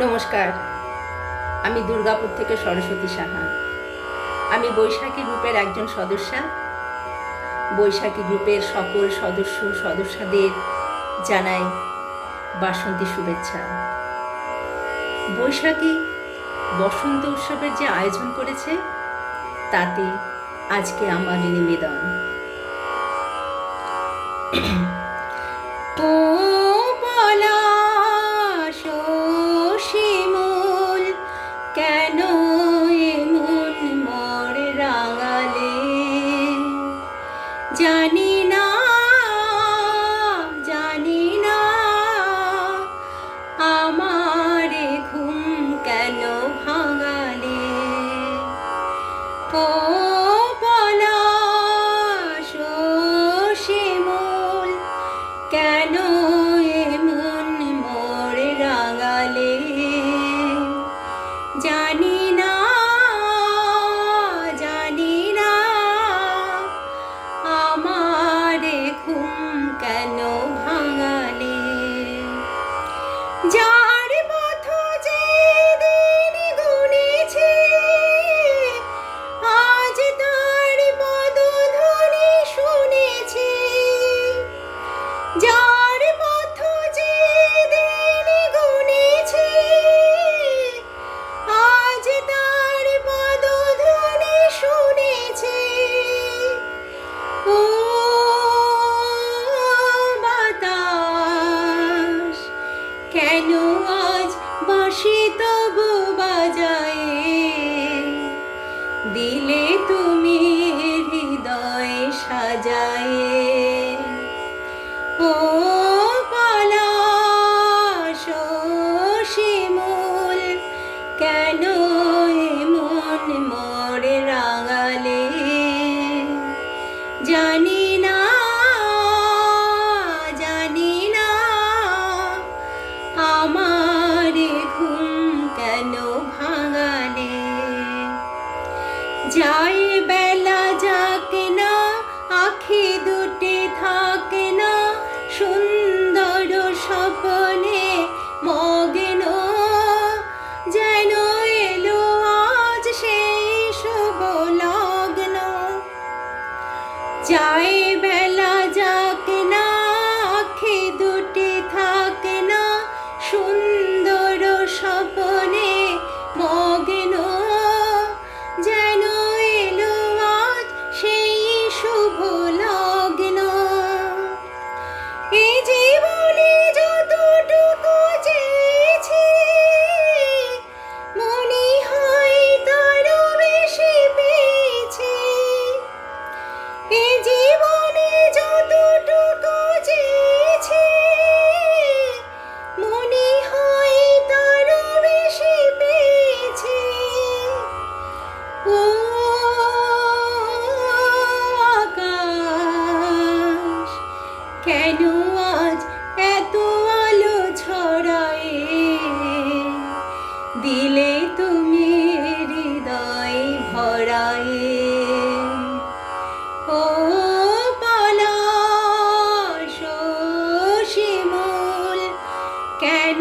নমস্কার। আমি দুর্গাপুর থেকে সরস্বতী সাহা। আমি বৈশাখী গ্রুপের একজন সদস্যা। বৈশাখী গ্রুপের সকল সদস্য, সদস্যদের জানাই বাসন্তী শুভেচ্ছা। বৈশাখী বসন্ত উৎসবের যে আয়োজন করেছে, তাতে আজকে আমার নিবেদন। কেন কেন আজ বাসি তবু বাজায়? দিলে তুমি হৃদয় সাজায়ে। ও পলাশ শিমুল, কেন মন মোর রাঙালে? জানি কেন